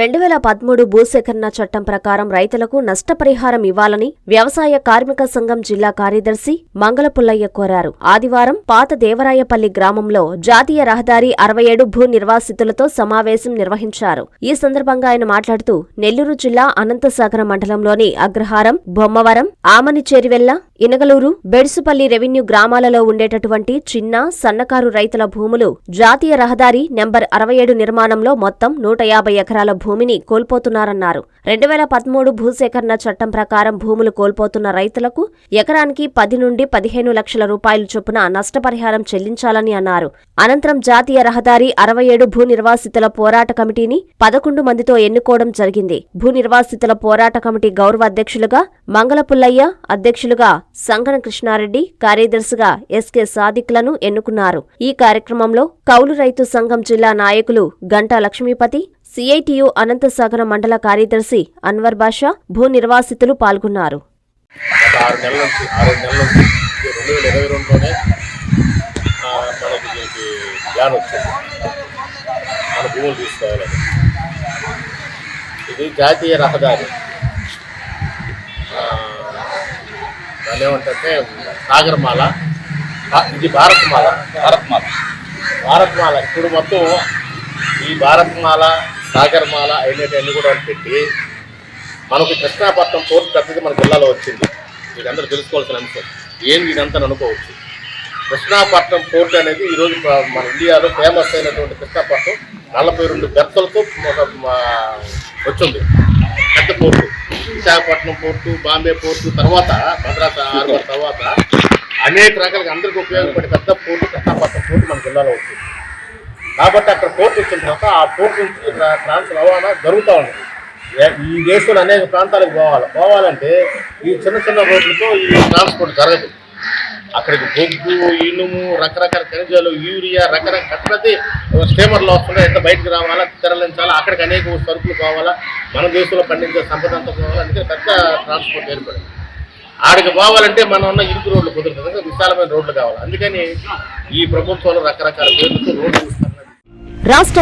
రెండు వేల పదమూడు భూసేకరణ చట్టం ప్రకారం రైతులకు నష్టపరిహారం ఇవ్వాలని వ్యవసాయ కార్మిక సంఘం జిల్లా కార్యదర్శి మంగళపుల్లయ్య కోరారు. ఆదివారం పాత దేవరాయపల్లి గ్రామంలో జాతీయ రహదారి అరవై ఏడు భూ నిర్వాసితులతో సమావేశం నిర్వహించారు. ఈ సందర్భంగా ఆయన మాట్లాడుతూ నెల్లూరు జిల్లా అనంతసాగర మండలంలోని అగ్రహారం బొమ్మవరం ఆమని చేరివెల్ల ఇనగలూరు బెడ్సుపల్లి రెవెన్యూ గ్రామాలలో ఉండేటటువంటి చిన్న సన్నకారు రైతుల భూములు జాతీయ రహదారి నెంబర్ అరవై ఏడు నిర్మాణంలో మొత్తం నూట యాభై ఎకరాల భూమిని కోల్పోతున్నారన్నారు. రెండు వేల పదమూడు భూసేకరణ చట్టం ప్రకారం భూములు కోల్పోతున్న రైతులకు ఎకరానికి పది నుండి పదిహేను లక్షల రూపాయలు చొప్పున నష్టపరిహారం చెల్లించాలని అన్నారు. అనంతరం జాతీయ రహదారి అరవై ఏడు భూ నిర్వాసితుల పోరాట కమిటీని పదకొండు మందితో ఎన్నుకోవడం జరిగింది. భూ నిర్వాసితుల పోరాట కమిటీ గౌరవ అధ్యక్షులుగా మంగళపుల్లయ్య అధ్యక్షులుగా సంగన కృష్ణారెడ్డి కార్యదర్శిగా ఎస్కే సాదిక్లను ఎన్నుకున్నారు. ఈ కార్యక్రమంలో కౌలు రైతు సంఘం జిల్లా నాయకులు గంటా లక్ష్మీపతి సిఐటియు అనంతసాగర మండల కార్యదర్శి అన్వర్ బాషా భూ నిర్వాసితులు పాల్గొన్నారు. ఇది జాతీయ రహదారి. ఆ, దాన్ని ఏమంటే సాగరమాల ఇది భారత్మాల. భారత్మాల. భారత్మాల. ఇప్పుడు మొత్తం ఈ భారత్మాల సాగర్మాల అయినవన్నీ కూడా పెట్టి మనకు కృష్ణాపట్నం పోర్టు పెద్దది మన జిల్లాలో వచ్చింది. మీరందరూ తెలుసుకోవాల్సిన అంశం. ఏం ఇదంతా అనుకోవచ్చు. కృష్ణాపట్నం పోర్ట్ అనేది ఈరోజు మన ఇండియాలో ఫేమస్ అయినటువంటి కృష్ణాపట్నం నలభై రెండు బెర్తలతో ఒక వచ్చింది. పెద్ద port. Visakhapatnam port Bombay port తర్వాత మద్రాసు హార్బర్ తర్వాత అనేక రకాలుగా అందరికీ ఉపయోగపడే పెద్ద పోర్టు కృష్ణాపట్నం పోర్టు మన జిల్లాలో వచ్చింది. కాబట్టి అక్కడ పోర్టు వచ్చిన తర్వాత ఆ పోర్టు నుంచి ట్రా- ట్రాన్స్ రవాణా జరుగుతూ ఉంది. ఏ- ఈ దేశంలో అనేక ప్రాంతాలకు పోవాలి. పోవాలంటే ఈ చిన్న చిన్న రోడ్లతో ఈ ట్రాన్స్పోర్ట్ జరగదు. అక్కడికి బొగ్గు ఇనుము రకరకాల ఖనిజాలు యూరియా రకరకాల ప్రతి స్టేమర్లు వస్తున్నాయి. ఎంత బయటకు రావాలా తరలించాలా? అక్కడికి అనేక సరుకులు పోవాలా? మన దేశంలో పండించే సంపద అంతా పోవాలా? అందుకే పెద్ద ట్రాన్స్పోర్ట్ ఏర్పడింది. ఆడికి పోవాలంటే మనం ఉన్న ఇరుకు రోడ్లు కుదురుతుంది. విశాలమైన రోడ్లు కావాలి. అందుకని ఈ ప్రభుత్వంలో రకరకాల పేర్లతో రోడ్లు రాష్ట్ర